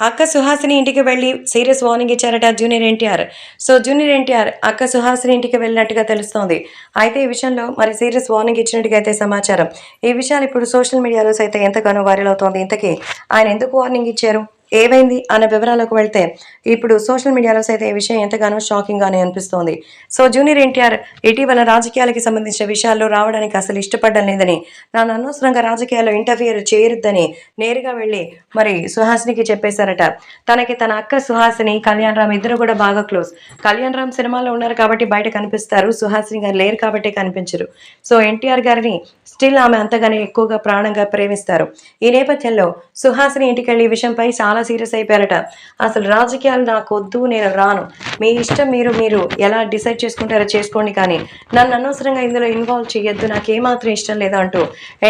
అక్క సుహాసిని ఇంటికి వెళ్ళి సీరియస్ వార్నింగ్ ఇచ్చారట junior NTR. So junior NTR అక్క సుహాసిని ఇంటికి వెళ్ళినట్టుగా తెలుస్తోంది. అయితే ఈ విషయంలో మరి సీరియస్ వార్నింగ్ ఇచ్చినట్టుగా అయితే సమాచారం. ఈ విషయాలు ఇప్పుడు సోషల్ మీడియాలో సైతం ఎంతగానో వైరల్ అవుతోంది. ఇంతకీ ఆయన ఎందుకు వార్నింగ్ ఇచ్చారు? ఏవైంది అన్న వివరాలకు వెళ్తే ఇప్పుడు సోషల్ మీడియాలో సైతం ఈ విషయం ఎంతగానో షాకింగ్ గానే అనిపిస్తోంది. సో జూనియర్ ఎన్టీఆర్ ఇటీవల రాజకీయాలకి సంబంధించిన విషయాల్లో రావడానికి అసలు ఇష్టపడడం లేదని నాన్న అనవసరంగా రాజకీయాల్లో ఇంటర్ఫియర్ చేయొద్దని నేరుగా వెళ్ళి మరి సుహాసినికి చెప్పేశారట. తనకి తన అక్క సుహాసిని కళ్యాణ్ రామ్ ఇద్దరు కూడా బాగా క్లోజ్ కళ్యాణ్ రామ్ సినిమాలో ఉన్నారు కాబట్టి బయట కనిపిస్తారు సుహాసిని గారు లేరు కాబట్టి కనిపించరు. సో ఎన్టీఆర్ గారిని స్టిల్ ఆమె అంతగానే ఎక్కువగా ప్రాణంగా ప్రేమిస్తారు. ఈ నేపథ్యంలో సుహాసిని ఇంటికి వెళ్ళి ఈ విషయంపై చాలా సీరియస్ అయిపోయారట. అసలు రాజకీయాలు నాకు వద్దు నేను రాను. మీ ఇష్టం మీరు మీరు ఎలా డిసైడ్ చేసుకుంటారో చేసుకోండి కానీ నన్ను అనవసరంగా ఇందులో ఇన్వాల్వ్ చేయొద్దు నాకు ఏమాత్రం ఇష్టం లేదు అంటూ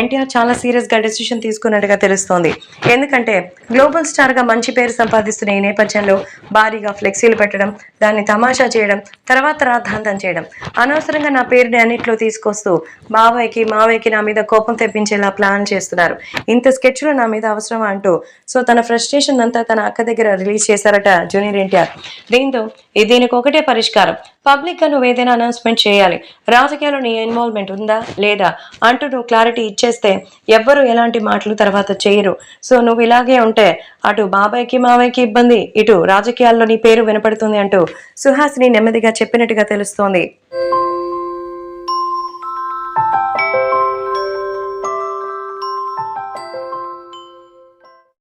ఎన్టీఆర్ చాలా సీరియస్గా డెసిషన్ తీసుకున్నట్టుగా తెలుస్తోంది. ఎందుకంటే గ్లోబల్ స్టార్గా మంచి పేరు సంపాదిస్తున్న ఈ నేపథ్యంలో భారీగా ఫ్లెక్సీలు పెట్టడం దాన్ని తమాషా చేయడం తర్వాత రాద్ధాంతం చేయడం. అనవసరంగా నా పేరుని అన్నింటిలో తీసుకొస్తూ బాబాయ్కి మావయ్యకి నా మీద కోపం తెప్పించేలా ప్లాన్ చేస్తున్నారు. ఇంత స్కెచ్లు నా మీద అవసరమా అంటూ సో తన ఫ్రస్ట్రేషన్ అంతా తన అక్క దగ్గర రిలీజ్ చేశారట జూనియర్ ఎన్టీఆర్. దీంతో దీనికి ఒకటే పరిష్కారం. పబ్లిక్గా నువ్వు ఏదైనా అనౌన్స్మెంట్ చేయాలి. రాజకీయాల్లో నీ ఇన్వాల్వ్మెంట్ ఉందా లేదా అంటూ నువ్వు క్లారిటీ ఇచ్చేస్తే ఎవ్వరు ఎలాంటి మాటలు తర్వాత చేయరు. సో నువ్వు ఇలాగే ఉంటే అటు బాబాయ్కి మావయ్యకి ఇబ్బంది ఇటు రాజకీయాల్లో నీ పేరు వినపడుతుంది అంటూ సుహాసిని నెమ్మదిగా చెప్పినట్టుగా తెలుస్తోంది.